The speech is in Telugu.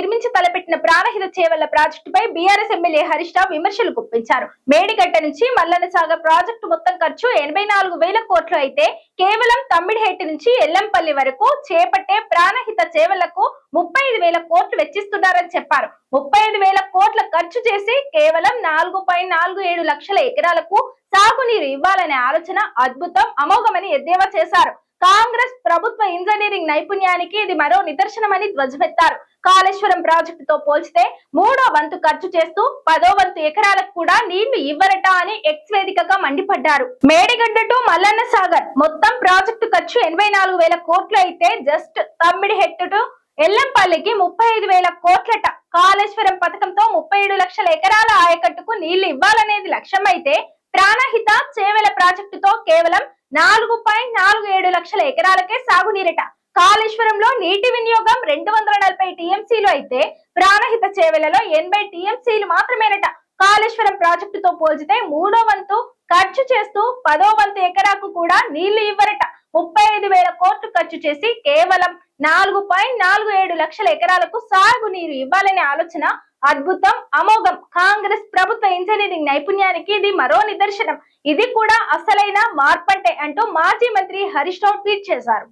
నిర్మించి తలపెట్టిన ప్రాణహిత చేవళ్ళ ప్రాజెక్టుపై బీఆర్ఎస్ ఎమ్మెల్యే హరీష్ రావు విమర్శలు గుప్పించారు. మేడిగడ్డ నుంచి మల్లన్న సాగర్ ప్రాజెక్టు మొత్తం ఖర్చు ఎనభై నాలుగు వేల కోట్లు అయితే కేవలం తమ్మిడిహేటి నుంచి ఎల్లంపల్లి వరకు చేపట్టే ప్రాణహిత చేవలకు ముప్పై ఐదు వేల కోట్లు వెచ్చిస్తున్నారని చెప్పారు. ముప్పై ఐదు వేల కోట్ల ఖర్చు చేసి కేవలం నాలుగు పాయింట్ నాలుగు ఏడు లక్షల ఎకరాలకు సాగునీరు ఇవ్వాలనే ఆలోచన అద్భుతం అమోఘమని ఎద్దేవా చేశారు. కాంగ్రెస్ ఇంజనీరింగ్ నైపుణ్యానికి ఇది మరో నిదర్శనమని ధ్వజమెత్తారు. కాళేశ్వరం ప్రాజెక్టుతో పోల్చితే మూడో వంతు ఖర్చు చేస్తూ పదో వంతు ఎకరాలకు కూడా నీళ్ళు ఇవ్వరట అని ఎక్స్ వేదికగా మండిపడ్డారు. మేడిగడ్డ టు మల్లన్న సాగర్ మొత్తం ప్రాజెక్టు ఖర్చు ఎనభై నాలుగు వేల కోట్లు అయితే జస్ట్ తమ్మిడి హెట్టు టు ఎల్లంపల్లికి ముప్పై ఐదు వేల కోట్లట. కాళేశ్వరం పథకంతో ముప్పై ఏడు లక్షల ఎకరాల ఆయకట్టుకు నీళ్ళు ఇవ్వాలనేది లక్ష్యమైతే ప్రాణహిత చేవెల ప్రాజెక్టుతో కేవలం నాలుగు పాయింట్ నాలుగు ఏడు లక్షల ఎకరాలకే సాగునీరట. కాళేశ్వరంలో నీటి వినియోగం రెండు వందల నలభై టీఎంసీలు అయితే ప్రాణహిత చేవెలలో ఎనభై టీఎంసీలు మాత్రమేనట. కాళేశ్వరం ప్రాజెక్టుతో పోల్చితే మూడో వంతు ఖర్చు చేస్తూ పదో వంతు ఎకరాకు కూడా నీళ్ళు ఇవ్వరట. ముప్పై ఐదు వేల కోట్లు ఖర్చు చేసి కేవలం నాలుగు పాయింట్ నాలుగు ఏడు లక్షల ఎకరాలకు సాగునీరు ఇవ్వాలనే ఆలోచన అద్భుతం అమోఘం. ఇంజనీరింగ్ నైపుణ్యానికి ఇది మరో నిదర్శనం. ఇది కూడా అసలైన మార్పంటే అంటూ మాజీ మంత్రి హరీష్ రావు ట్వీట్ చేశారు.